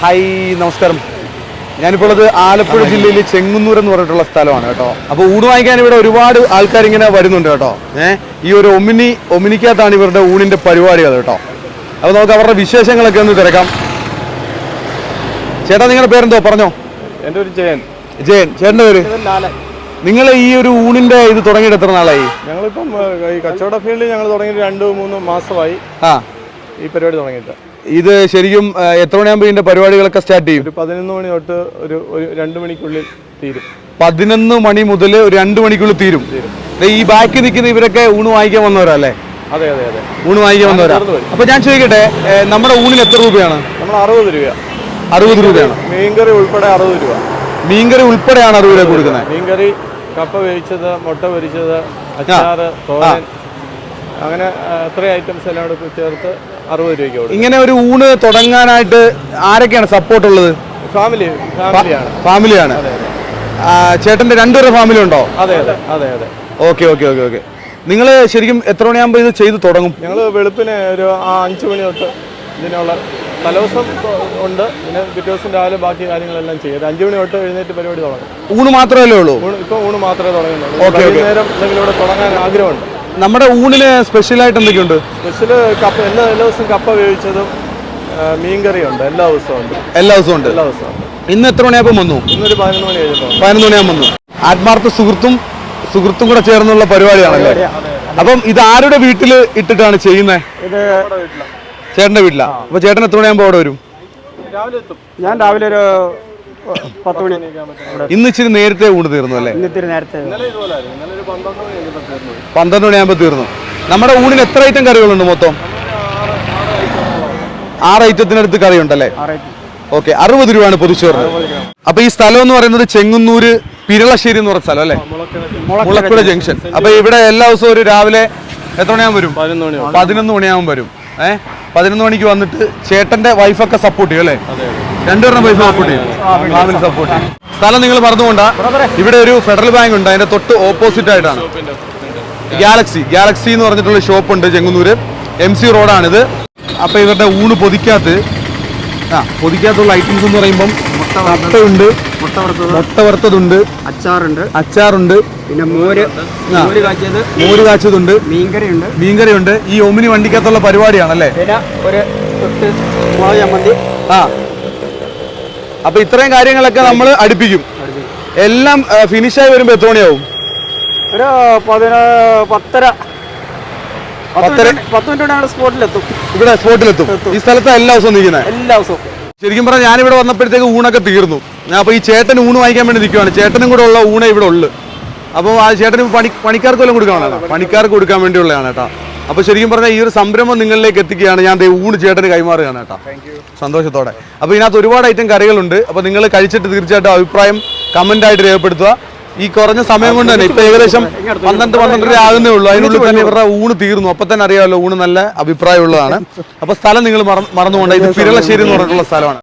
Hi നമസ്കാരം. ഞാനിപ്പോൾ ഉള്ളത് ആലപ്പുഴ ജില്ലയിൽ ചെങ്ങന്നൂർ എന്ന് പറഞ്ഞിട്ടുള്ള സ്ഥലമാണ് കേട്ടോ. അപ്പോൾ ഊണ് വാങ്ങിക്കാൻ ഇവിടെ ഒരുപാട് ആൾക്കാർ ഇങ്ങനെ വരുന്നുണ്ട് കേട്ടോ. ഏഹ് ഈ ഒരു ഒമിനി ഒമിനിക്കകത്താണ് ഇവരുടെ ഊണിന്റെ പരിപാടികൾ കേട്ടോ. അപ്പോൾ നമുക്ക് അവരുടെ വിശേഷങ്ങളൊക്കെ ഒന്ന് തിരക്കാം. ചേട്ടാ നിങ്ങളുടെ പേരെന്തോ? പറഞ്ഞോ. എന്റെ ഒരു ജയൻ. ജയൻ. ചേട്ടന്റെ പേര്? നിങ്ങൾ ഈ ഒരു ഊണിന്റെ ഇത് തുടങ്ങിയിട്ട് എത്ര നാളായി? ഞങ്ങളിപ്പം ഈ കച്ചവട ഫീൽഡിൽ ഞങ്ങൾ തുടങ്ങിയിട്ട് രണ്ട് മൂന്ന് മാസമായി. ആ. ഈ പരിപാടി തുടങ്ങിയിട്ട്? ഇത് ശരിക്കും എത്ര മണിയാകുമ്പോൾ ഇതിന്റെ പരിപാടികളൊക്കെ സ്റ്റാർട്ട് ചെയ്യും? ഒരു പതിനൊന്ന് മണി തൊട്ട് ഒരു ഒരു രണ്ട് മണിക്കുള്ളിൽ തീരും. പതിനൊന്ന് മണി മുതൽ ഒരു രണ്ട് മണിക്കുള്ളിൽ തീരും. ഈ ബാക്കി നിൽക്കുന്ന ഇവരൊക്കെ ഊണ് വാങ്ങിക്കാൻ വന്നവരാ അല്ലേ അതെ അതെ അതെ. ഊണ് വാങ്ങിക്കാൻ വന്നവരാ? അപ്പൊ ഞാൻ ചോദിക്കട്ടെ നമ്മുടെ ഊണിന് എത്ര രൂപയാണ്? നമ്മൾ അറുപത് രൂപ അറുപത് രൂപയാണ്. മീൻകറി ഉൾപ്പെടെ അറുപത് രൂപ. മീൻകറി ഉൾപ്പെടെയാണ് അറുപത് രൂപ കൊടുക്കുന്നത്. മീൻകറി കപ്പ വേവിച്ചത് മുട്ട പൊരിച്ചത് അച്ചാറ് തോരൻ അങ്ങനെ എത്ര ഐറ്റംസ് എല്ലാം കൂടെ ചേർത്ത് അറുപത് രൂപയ്ക്ക് കൊടുക്കും. ഇങ്ങനെ ഒരു ഊണ് തുടങ്ങാനായിട്ട് ആരൊക്കെയാണ് സപ്പോർട്ട് ഉള്ളത്? ഫാമിലി ഫാമിലിയാണ് ഫാമിലിയാണ് ചേട്ടന്റെ രണ്ടുപേരുടെ ഫാമിലി ഉണ്ടോ? അതെ അതെ അതെ അതെ. Okay okay okay okay. നിങ്ങൾ ശരിക്കും എത്ര മണിയാകുമ്പോൾ ഇത് ചെയ്ത് തുടങ്ങും? ഞങ്ങൾ വെളുപ്പിന് ഒരു ആ അഞ്ച് മണി തൊട്ട് ഇതിനുള്ള തലേദിവസം ഉണ്ട്. പിന്നെ പിറ്റേ ദിവസം രാവിലെ ബാക്കി കാര്യങ്ങളെല്ലാം ചെയ്യും. ഒരു അഞ്ച് മണി തൊട്ട് എഴുന്നേറ്റ് പരിപാടി തുടങ്ങും. ഊണ് മാത്രമല്ലേ ഉള്ളൂ? ഇപ്പോൾ ഊണ് മാത്രമേ തുടങ്ങുന്നുള്ളൂ. വൈകുന്നേരം എന്തെങ്കിലും ഇവിടെ തുടങ്ങാൻ ആഗ്രഹമുണ്ട്. നമ്മുടെ ഊണിന് സ്പെഷ്യലായിട്ട് എന്തൊക്കെയുണ്ട്? സ്പെഷ്യൽ കപ്പ എല്ലാ എല്ലാ ദിവസവും കപ്പ വേവിച്ചതും മീൻകറിയുണ്ട്. എല്ലാ ദിവസവും ഉണ്ട്. എല്ലാ ദിവസവും ഉണ്ട്. എല്ലാ ദിവസവും ഉണ്ട്. ഇന്ന് എത്ര മണിയാകുമ്പോൾ വന്നു? ഇന്നൊരു പതിനൊന്ന് മണി കഴിഞ്ഞിട്ടുണ്ട് പതിനൊന്ന് മണിയാകുമ്പോൾ വന്നു. ആത്മാർത്ഥ സുഹൃത്തും സുഹൃത്തും കൂടെ ചേർന്നുള്ള പരിപാടിയാണല്ലേ? അപ്പം ഇത് ആരുടെ വീട്ടിൽ ഇട്ടിട്ടാണ് ചെയ്യുന്നത് ഇത് ചേട്ടന്റെ വീട്ടിലാ. അപ്പൊ ചേട്ടൻ എത്ര മണിയാകുമ്പോൾ അവിടെ വരും? രാവിലെ എത്തും. ഞാൻ രാവിലെ ഒരു പത്ത് മണി. ഇന്ന് ഇച്ചിരി നേരത്തെ ഊണ് തീർന്നു അല്ലേ? ഇന്നിത്തിരി നേരത്തെ. പന്ത്രണ്ട് മണിയാകുമ്പോൾ തീർന്നു. നമ്മുടെ ഊണിന് എത്ര ഐറ്റം കറികളുണ്ട് മൊത്തം? ആറ് ഐറ്റത്തിനടുത്ത് കറിയുണ്ടല്ലേ? ഓക്കെ അറുപത് രൂപയാണ് പൊതിച്ചോറിന് അപ്പൊ ഈ സ്ഥലം എന്ന് പറയുന്നത് ചെങ്ങന്നൂര് പിരളശ്ശേരി എന്ന് പറഞ്ഞ സ്ഥലം അല്ലേ? മുളക്കുഴ ജംഗ്ഷൻ. അപ്പൊ ഇവിടെ എല്ലാ ദിവസവും ഒരു രാവിലെ എത്ര മണിയാകുമ്പോൾ വരും? പതിനൊന്ന് മണിയാകുമ്പോൾ വരും. ഏഹ് പതിനൊന്ന് മണിക്ക് വന്നിട്ട് ചേട്ടന്റെ വൈഫൊക്കെ സപ്പോർട്ട് ചെയ്യും അല്ലേ? രണ്ടുപേരുടെ വൈഫ് സപ്പോർട്ട് ചെയ്യും. ഫാമിലി സപ്പോർട്ട് ചെയ്യും. സ്ഥലം നിങ്ങൾ പറഞ്ഞുകൊണ്ട ഇവിടെ ഒരു ഫെഡറൽ ബാങ്ക് ഉണ്ട് അതിന്റെ തൊട്ട് ഓപ്പോസിറ്റ് ആയിട്ടാണ്. ഗാലക്സി ഗാലക്സി എന്ന് പറഞ്ഞിട്ടുള്ള ഷോപ്പ് ഉണ്ട് ചെങ്ങന്നൂര്. എം സി റോഡാണിത് അപ്പൊ ഇവരുടെ ഊണ് പൊതിക്കകത്ത് ആ പൊതിക്കകത്തുള്ള ഐറ്റംസ് എന്ന് പറയുമ്പം മുട്ടയുണ്ട് മുട്ട വറുത്തത് മുട്ട വറുത്തതുണ്ട് അച്ചാറുണ്ട് അച്ചാറുണ്ട് പിന്നെ മോര് മോര് കാച്ചിയത് മോര് കാച്ചതുണ്ട് മീൻകറിയുണ്ട്. മീൻകറിയുണ്ട്. ഈ ഒമിനി വണ്ടിക്കകത്തുള്ള പരിപാടിയാണല്ലേ? ഒരു ചമ്മന്തി. ആ. അപ്പൊ ഇത്രയും കാര്യങ്ങളൊക്കെ നമ്മൾ അടുപ്പിക്കും. എല്ലാം ഫിനിഷായി വരുമ്പോ എത്ര മണിയാവും? ഒരു പതിന പത്തര. പത്ത്? മിനിറ്റ് സ്പോട്ടിലെത്തും. ഇവിടെ സ്പോട്ടിലെത്തും. ഈ സ്ഥലത്ത് എല്ലാ ദിവസവും നിൽക്കുന്നത് എല്ലാ ദിവസവും. ശരിക്കും പറഞ്ഞാൽ ഞാനിവിടെ വന്നപ്പോഴത്തേക്ക് ഊണൊക്കെ തീർന്നു. ഞാൻ അപ്പോൾ ഈ ചേട്ടൻ ഊണ് വാങ്ങിക്കാൻ വേണ്ടി നിൽക്കുവാണ് ചേട്ടനും കൂടെ ഉള്ള ഊണേ ഇവിടെ ഉള്ളു. അപ്പോൾ ആ ചേട്ടന് പണി പണിക്കാർക്ക് വല്ലതും കൊടുക്കാനാണ് പണിക്കാർക്ക് കൊടുക്കാൻ വേണ്ടിയുള്ളതാണ് കേട്ടോ. അപ്പോൾ ശരിക്കും പറഞ്ഞാൽ ഈ ഒരു സംരംഭം നിങ്ങളിലേക്ക് എത്തിക്കുകയാണ്. ഞാൻ ഊണ് ചേട്ടന് കൈമാറുകയാണ് കേട്ടോ. സന്തോഷത്തോടെ. അപ്പോൾ ഇതിനകത്ത് ഒരുപാട് ഐറ്റം കറികളുണ്ട്. അപ്പോൾ നിങ്ങൾ കഴിച്ചിട്ട് തീർച്ചയായിട്ടും അഭിപ്രായം കമന്റ് ആയിട്ട് രേഖപ്പെടുത്തുക. ഈ കുറഞ്ഞ സമയം കൊണ്ട് തന്നെ ഇപ്പൊ ഏകദേശം പന്ത്രണ്ട് പന്ത്രണ്ടര ആകുന്നേ ഉള്ളൂ. അതിനുള്ളിൽ തന്നെ ഇവരുടെ ഊണ് തീർന്നു. അപ്പൊ തന്നെ അറിയാമല്ലോ ഊണ് നല്ല അഭിപ്രായമുള്ളതാണ്. അപ്പൊ സ്ഥലം നിങ്ങൾ മറന്നുകൊണ്ട് ഇത് പിരളശ്ശേരി എന്ന് പറഞ്ഞിട്ടുള്ള സ്ഥലമാണ്.